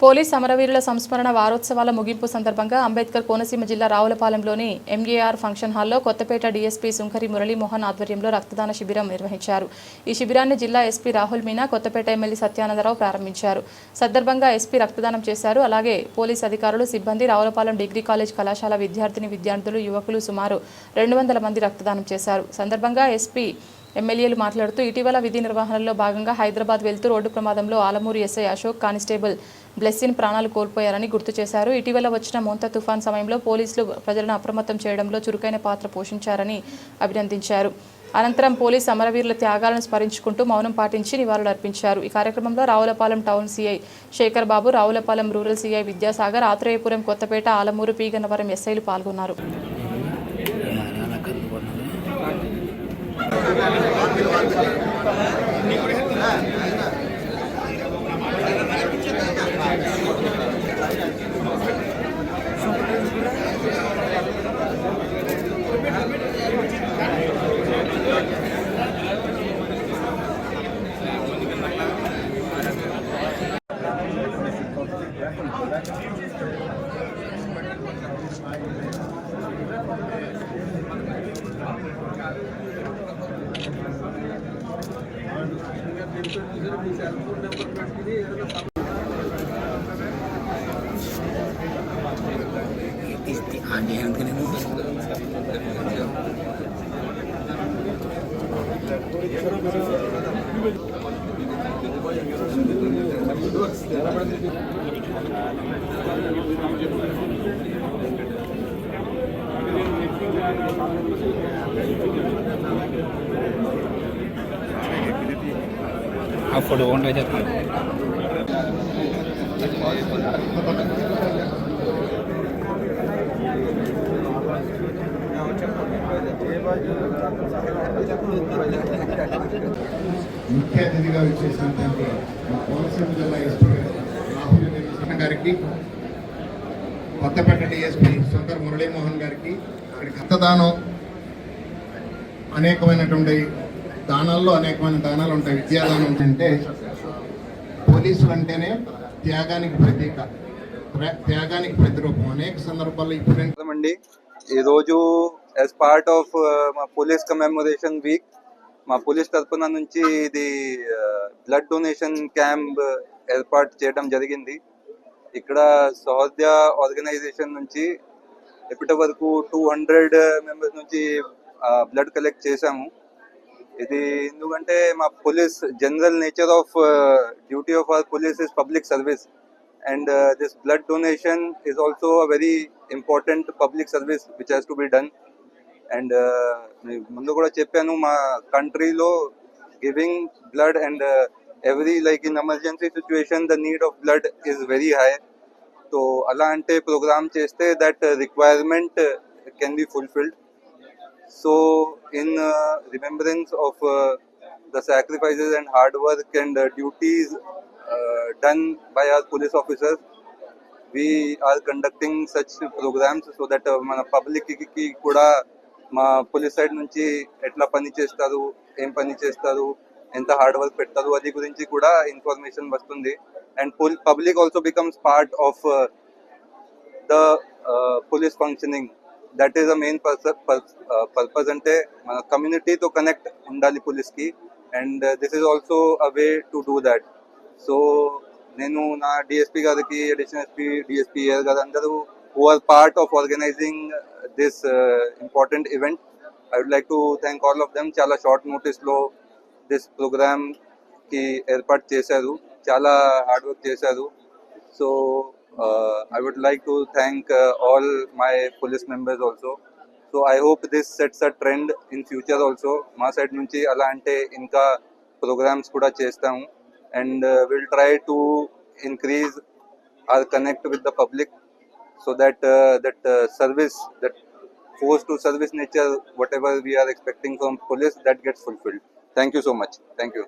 Police అమరవీరుల సంస్మరణ వారోత్సవాల ముగింపు సందర్భంగా అంబేద్కర్ కోనసీమ జిల్లా రావులపాలెంలోని ఎంఏఆర్ ఫంక్షన్ హాల్లో కొత్తపేట డీఎస్పీ సుంకరి మురళీమోహన్ ఆధ్వర్యంలో రక్తదాన శిబిరం నిర్వహించారు. ఈ శిబిరాన్ని జిల్లా ఎస్పీ రాహుల్ మీనా కొత్తపేట ఎమ్మెల్యే సత్యానందరావు ప్రారంభించారు. సందర్భంగా ఎస్పీ రక్తదానం చేశారు. అలాగే పోలీస్ అధికారులు సిబ్బంది రావులపాలెం డిగ్రీ కాలేజ్ కళాశాల విద్యార్థిని విద్యార్థులు యువకులు సుమారు రెండు వందల మంది రక్తదానం చేశారు. సందర్భంగా ఎస్పీ ఎమ్మెల్యేలు మాట్లాడుతూ ఇటీవల విధి నిర్వహణలో భాగంగా హైదరాబాద్ వెళ్తూ రోడ్డు ప్రమాదంలో Alamuru SI Ashok constable Blessin ప్రాణాలు కోల్పోయారని గుర్తు చేశారు. ఇటీవల వచ్చిన మోంతా తుఫాన్ సమయంలో పోలీసులు ప్రజలను అప్రమత్తం చేయడంలో చురుకైన పాత్ర పోషించారని అభినందించారు. అనంతరం పోలీస్ అమరవీరుల త్యాగాలను స్మరించుకుంటూ మౌనం పాటించి నివాళులర్పించారు ఈ కార్యక్రమంలో Ravulapalem town CI Sekhar Babu Ravulapalem rural CI Vidyasagar Atreyapuram Kothapeta Alamuru Pgannavaram ఎస్ఐలు పాల్గొన్నారు. இன்னைக்கு ஆண்டியா எனக்கு Thank you. ఫోటో ఉంటే చెప్పండి. ముఖ్య అతిథిగా వచ్చేసిన కోనసీమ జిల్లా ఎస్పీ రాహుల్ నిరంజన్ గారికి కొత్తపేట డిఎస్పీ సుందర్ మురళీమోహన్ గారికి ఇక్కడికి రక్తదానం అనేకమైనటువంటి దానాల్లో అనేకమైన దానాలు ఉంటాయి విద్యాదానం అంటే పోలీసులు అంటేనే త్యాగానికి ప్రతీక త్యాగానికి ప్రతిరూపం. అనేక సందర్భాల్లో ఇప్పుడు అండి ఈరోజు యాజ్ పార్ట్ ఆఫ్ మా పోలీస్ కమెమొరేషన్ వీక్ మా పోలీస్ తరఫున నుంచి ఇది బ్లడ్ డొనేషన్ క్యాంప్ ఏర్పాటు చేయడం జరిగింది. ఇక్కడ సౌద్య ఆర్గనైజేషన్ నుంచి ఇప్పటి వరకు టూ హండ్రెడ్ మెంబర్స్ నుంచి uh, బ్లడ్ కలెక్ట్ చేశాము. ఇది ఎందుకంటే మా police general nature of duty of our police is public service and this blood donation is also a very important public service which has to be done and ముందు కూడా చెప్పాను మా కంట్రీలో giving blood and every like in emergency situation the need of blood is very high so అలా అంటే program చేస్తే that requirement can be fulfilled so in remembrance of the sacrifices and hard work and uh, duties uh, done by our police officers we are conducting such programs so that uh, మన పబ్లిక్కి కూడా మా police side నుంచి ఎట్లా పని చేస్తారు ఏం పని చేస్తారు ఎంత హార్డ్ వర్క్ పెడతారు అది గురించి కూడా ఇన్ఫర్మేషన్ వస్తుంది. And public also becomes part of the police functioning that is the main purpose అంటే మన కమ్యూనిటీతో కనెక్ట్ ఉండాలి పోలీస్కి and this is also a way to do that so నేను నా డిఎస్పీ గారికి అడిషనల్ ఎస్పీ డిఎస్పీ గారు అందరూ who are part of organising this important event I would like to thank all of them చాలా short నోటీస్లో this ప్రోగ్రామ్కి ఏర్పాటు చేశారు చాలా హార్డ్ వర్క్ చేశారు so I would like to thank all my police members also so I hope this sets a trend in future also మా side నుంచి అలా అంటే ఇంకా ప్రోగ్రామ్స్ కూడా చేస్తాము and will try to increase our connect with the public so that that service that force to service nature whatever we are expecting from police that gets fulfilled. Thank you so much. Thank you.